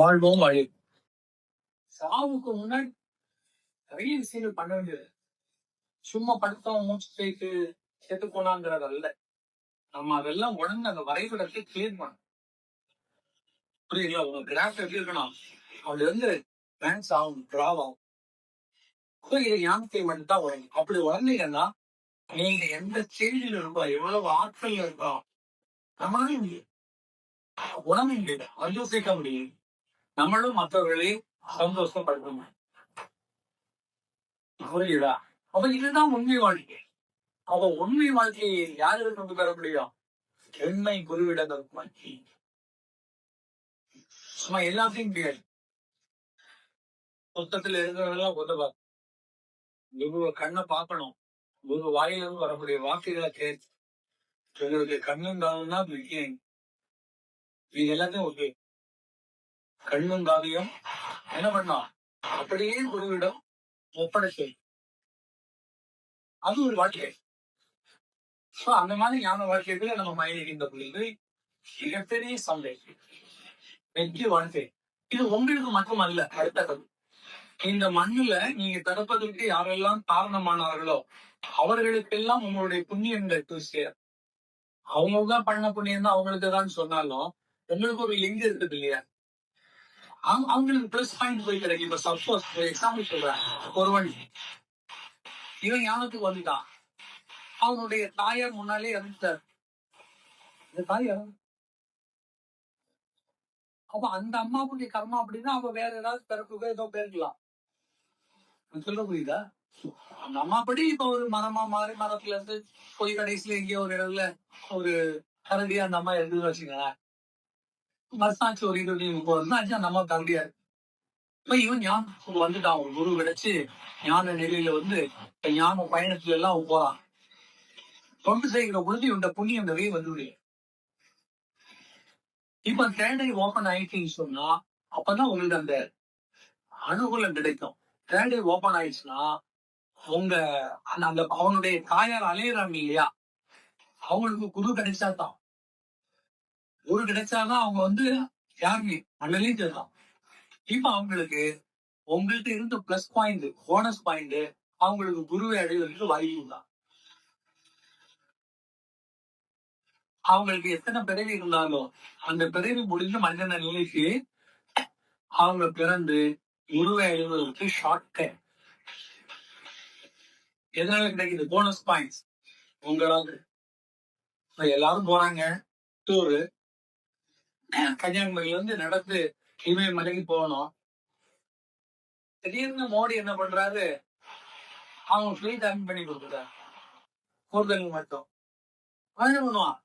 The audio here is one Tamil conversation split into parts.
வாழ்வோம் வழி. சாவுக்கு முன்னாடி நிறைய விஷயங்கள் பண்ண வேண்டியது. சும்மா படுத்தோம் மூச்சு போயிட்டு செத்து போனாங்கிறது அல்ல. நம்ம அதெல்லாம் உடனே அந்த வரைபடத்தை கிளியர் பண்ணணும். புரியுங்களா உங்க கிராஃப் எப்படி இருக்கணும் அதுல இருந்து பேன்ஸ் ஆகும் டிராவ் ஆகும். அப்ப இது ஞானத்தை மட்டும் தான் உடனே அப்படி உடனீங்கன்னா நீங்க எந்த ஸ்டேஜில் இருக்கோ எவ்வளவு ஆற்றல் இருக்கோ நம்மளால முடியும் உணவு முடியல சந்தோஷிக்க முடியும். நம்மளும் மற்றவர்களை சந்தோஷப்படுத்தணும். புரியுதா? அப்ப இதுதான் உண்மை வாழ்க்கை. அப்ப உண்மை வாழ்க்கையை யாருக்கு கொண்டு பெற முடியும்? எண்மை குருவிடங்கள் வாழ்க்கை சும்மா எல்லாத்தையும் கேள். புத்தகத்துல இருக்கிறதெல்லாம் உதவாது குருவ கண்ணை பார்க்கணும். குரு வாயிலிருந்து வரக்கூடிய வார்த்தைகளை கேட்டு எங்களுக்கு கண்ணும் தான் முக்கியம். இது எல்லாத்தையும் ஓகே. கண்ணும் காவியம் என்ன பண்ணா? அப்படியே குருவிடம் ஒப்படைச்சு அது ஒரு வாழ்க்கை. சோ அந்த மாதிரி ஞான வாழ்க்கையில நம்ம பயணிக்கின்ற பொழுது மிகப்பெரிய சந்தை. வெற்றி வாழ்க்கை. இது உங்களுக்கு மட்டும் அல்ல அடுத்த இந்த மண்ணுல நீங்க தடுப்பதற்கு யாரெல்லாம் காரணமானார்களோ அவர்களுக்கெல்லாம் உங்களுடைய புண்ணியங்கள் போய் சேரும். பண்ண புண்ணியம் தான் அவங்களுக்கு தான் சொன்னாலும் உங்களுக்கு ஒரு லிங்க் இருக்குது இல்லையா? அவங்களுக்கு பிளஸ் பாயிண்ட் போய் கிடைக்கும் இப்ப சப்போஸ் எக்ஸாம்பிள் சொல்றேன். ஒருவன் இவன் ஞானத்துக்கு வந்துட்டான் அவனுடைய தாயார் முன்னாலே இறந்துட்டார். இந்த தாயார் அப்ப அந்த அம்மாவுடைய கர்மா அப்படின்னா அவ வேற ஏதாவது பிறப்புக்கு ஏதோ பேருக்கலாம் சொல்ல புரியுதா? அந்த அம்மா படி இப்ப ஒரு மரமா மாறி மரத்துல இருந்து போய் கடைசியில எங்கேயோ ஒரு இடத்துல ஒரு கரடியா அந்த அம்மா இருந்து வச்சுக்கோங்களேன். மசாச்சு ஒரு இருபது முப்பது வருஷம் ஆச்சு அந்த இப்ப இவன் ஞானம் வந்துட்டான் ஒரு குரு கிடைச்சு ஞான நிலையில வந்து ஞான பயணத்துல எல்லாம் போறான். தொண்டு செய்கிற பொழுது இவன் புண்ணியம் நிறைய வந்து இப்ப தேடை ஓபன் ஆயிடுச்சுன்னு சொன்னா அப்பதான் உங்களுக்கு அந்த அனுகூலம் கிடைக்கும். தேடை ஓபன் ஆயிடுச்சுன்னா உங்க அந்த அந்த அவனுடைய தாயார் அலையிறாங்க இல்லையா? அவங்களுக்கு குரு கிடைச்சாதான். ஒரு கிடைச்சாதான் அவங்க வந்து யாருமே மண்ணிலையும் சேர்ந்தான் இப்ப அவங்களுக்கு உங்கள்கிட்ட இருந்த பிளஸ் பாயிண்ட் போனஸ் பாயிண்ட் அவங்களுக்கு குருவை அடைவதற்கு வாய்ப்பு தான். அவங்களுக்கு எத்தனை பிறவி இருந்தாலும் அந்த பிறவி முடிஞ்ச மனிதன நிலைக்கு அவங்க பிறந்து குருவை அடைவதற்கு ஷார்ட் டைம் எதனால கிடைக்குது? போனஸ் பாயிண்ட்ஸ் உங்களால். எல்லாரும் போறாங்க. டூரு கன்னியாகுமரியில இருந்து நடந்து இமயமலைக்கு போகணும். திடீர்னு மோடி என்ன பண்றாரு? அவங்க ஃப்ரீ டைம் பண்ணி கொடுத்துட்டார். கூடுதல் மட்டும். என்ன பண்ணுவான்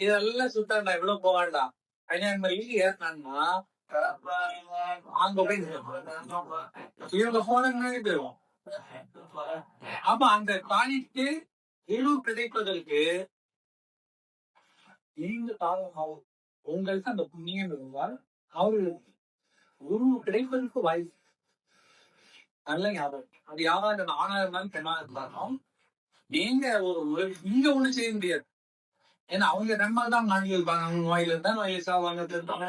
இதெல்லாம் சுத்தாண்டா இவ்வளவு போகாண்டா? கன்னியாகுமரிக்கு ஏறினான்னா அங்க போய் இவங்க போன போயிடும் அப்ப அந்த காணிக்கு இழிவு கிடைப்பதற்கு நீங்க காரணமாகும் உங்களுக்கு அந்த புண்ணியம் இருந்தால் அவர்களுக்கு குரு கிடைப்பதற்கு வாய்ப்பு நல்ல ஞாபகம். அது யாரா இந்த ஆணா இருந்தாலும் பெண்ணா இருந்தாலும் நீங்க ஒரு இங்க நீங்க ஒண்ணு செய்ய முடியாது. ஏன்னா அவங்க நன்மை தான் நாங்க இருப்பாங்க அவங்க வாயில இருந்தா வயசா சாவாங்க இருந்தாங்க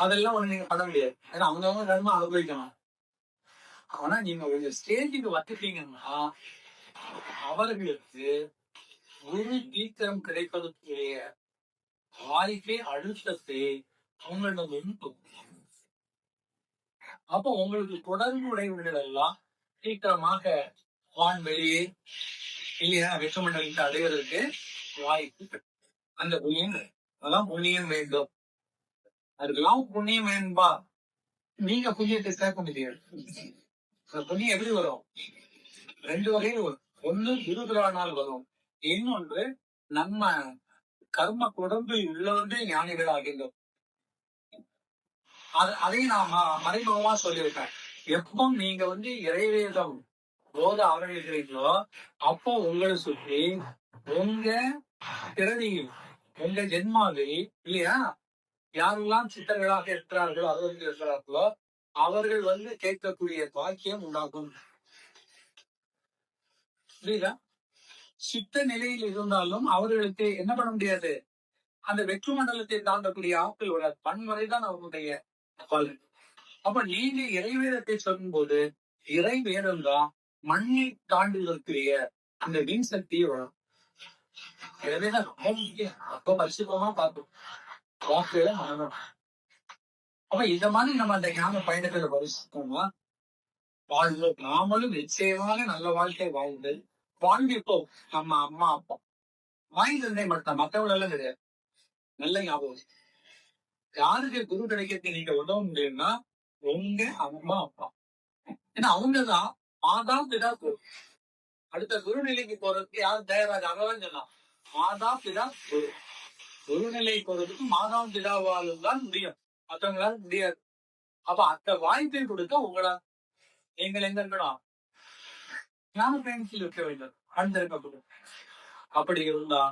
அதெல்லாம் ஒண்ணு நீங்க பண்ண முடியாது. ஏன்னா அவங்கவங்க நன்மை அனுபவிக்கணும். ஆனா நீங்க ஒரு ஸ்டேஜுக்கு வந்துட்டீங்கன்னா அவர்களுக்கு குரு தீக்கிரம் கிடைப்பதற்குரிய வாய்ப்பை அழுத்தத்தை அவங்களிடம் அப்போ உங்களுக்கு தொடர்பு உடையவர்கள் எல்லாம் சீக்கிரமாக வான்வெளியே இல்லையா? வெப்பமண்டலத்தை அடைவதற்கு வாய்ப்பு அந்த புண்ணியம் அதான் புண்ணியம் வேண்டும். அதுக்கெல்லாம் புண்ணியம் வேணும்பா நீங்க புண்ணியத்தை சேர்க்க முடியாது. அந்த புண்ணியம் எப்படி வரும்? ரெண்டு வகையில் வரும். ஒண்ணு நாள் வரும். இன்னொன்று நம்ம கர்ம குடம்பு உள்ளவர்கள் ஞானிகள் ஆகின்றோம். அது அதையும் நான் மறைமுகமா சொல்லியிருக்கேன். எப்போ நீங்க வந்து இறைவேதம் போத ஆரம்பிக்கிறீங்களோ அப்போ உங்களை சுற்றி உங்க பிறவியில் உங்க ஜென்மாவில் இல்லையா? யாரெல்லாம் சித்தர்களாக இருக்கிறார்களோ அவர்கள் இருக்கிறார்களோ அவர்கள் வந்து கேட்கக்கூடிய பாக்கியம் உண்டாகும். புரியுதா? சித்த நிலையில் இருந்தாலும் அவர்களுக்கு என்ன பண்ண முடியாது? அந்த வெற்று மண்டலத்தை தாண்டக்கூடிய ஆட்கள் ஒரு பன்முறைதான் அவருடைய பலன். அப்ப நீங்க இறைவேதத்தை சொல்லும்போது இறை தான் மண்ணை தாண்டுவதற்குரிய அந்த மின் சக்தியை வரும். எனவேதான் ரொம்ப முக்கியம். அப்ப பரிசுத்தமா பார்க்கும் வாக்குல மனநம் அப்ப இந்த மாதிரி நம்ம அந்த ஞான பயணத்துல பரிசுத்தோம்னா வாழ்வு நாமளும் நிச்சயமாக நல்ல வாழ்க்கை வாழ்ந்து வாழ்ந்திருப்போம் நம்ம அம்மா அப்பா. வாய்ந்ததை மட்டும் மற்றவங்களெல்லாம் கிடையாது. நல்ல ஞாபகம் யாருக்கு குரு கிடைக்கிறது நீங்க உதவ முடியும்னா உங்க அம்மா அப்பா. ஏன்னா அவங்கதான் மாதா பிதா குரு. அடுத்த குருநிலைக்கு போறதுக்கு யாரும் தயாராக? அகவன் சொன்னான் மாதா பிதா குரு. குருநிலை போறதுக்கு மாதா பிதாவால் தான் முடியும். மற்றவங்களால முடியாது. அப்ப அந்த வாய்ப்பை கொடுக்க உங்களா? நீங்கள் எங்க இருக்கணும்? நானும் பயணத்தில் இருக்க வேண்டும். அழ்ந்திருக்கப்படும் அப்படி இருந்தா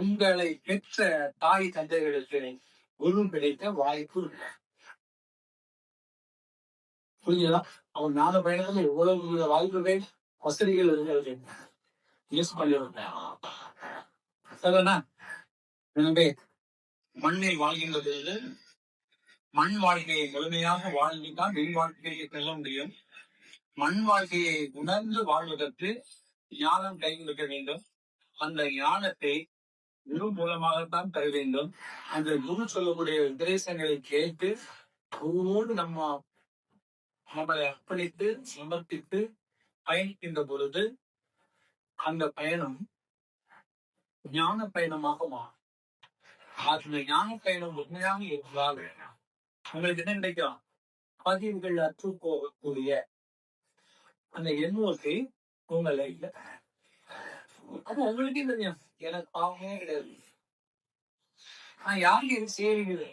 உங்களை பெற்ற தாய் தந்தைகளுக்கு குரு கிடைத்த வாய்ப்பு இல்லை. புரிஞ்சதா? அவன் நாலு பயணத்துல எவ்வளவு வாய்ப்புகள் வசதிகள் இருந்தது யூஸ் பண்ணிருந்தேன். சரிதானா எனவே மண்ணில் வாழ்கின்ற பொழுது மண் வாழ்க்கையை முழுமையாக வாழ்ந்துதான் மின் வாழ்க்கையை செல்ல முடியும். மண் வாழ்க்கையை உணர்ந்து வாழ்வதற்கு ஞானம் கை கொடுக்க வேண்டும். அந்த ஞானத்தை குரு மூலமாகத்தான் தர வேண்டும். அந்த குரு சொல்லக்கூடிய உபதேசங்களை கேட்டு குருவோடு நம்ம நம்மளை அர்ப்பணித்து சமர்ப்பித்து பயணிக்கின்ற பொழுது அந்த பயணம் ஞான பயணமாக மாறும். அந்த ஞான பயணம் உண்மையாக இருந்தால் உங்களுக்கு என்ன நினைக்கும் பதிவுகள் அற்று போகக்கூடிய அந்த எண்ணூர்த்தி உங்கள இல்ல. அப்ப உங்களுக்கே தெரியும்? எனக்கு பாவமே கிடையாது. நான் யாருக்கு இது சேருகிறது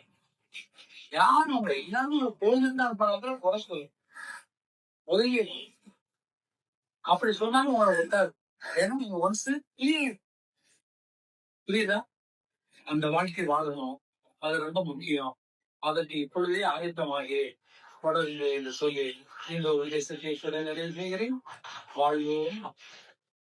யாரும் உங்களை? எல்லாரும் பொழுதுதான் பொழுதுன்னு இருப்பாங்க. குறை சொல்லு ஒதுங்கி அப்படி சொன்னாலும் உங்களை ஒட்டாது ஏன்னா நீங்க ஒன்ஸ் கிளியர் புரியுதா? அந்த வாழ்க்கை வாழணும். அது ரொம்ப முக்கியம். அதற்கு இப்பொழுதே ஆயத்தமாகி தொடர்ந்து என்று சொல்லி இந்த ஒரு வாழ்வோம்.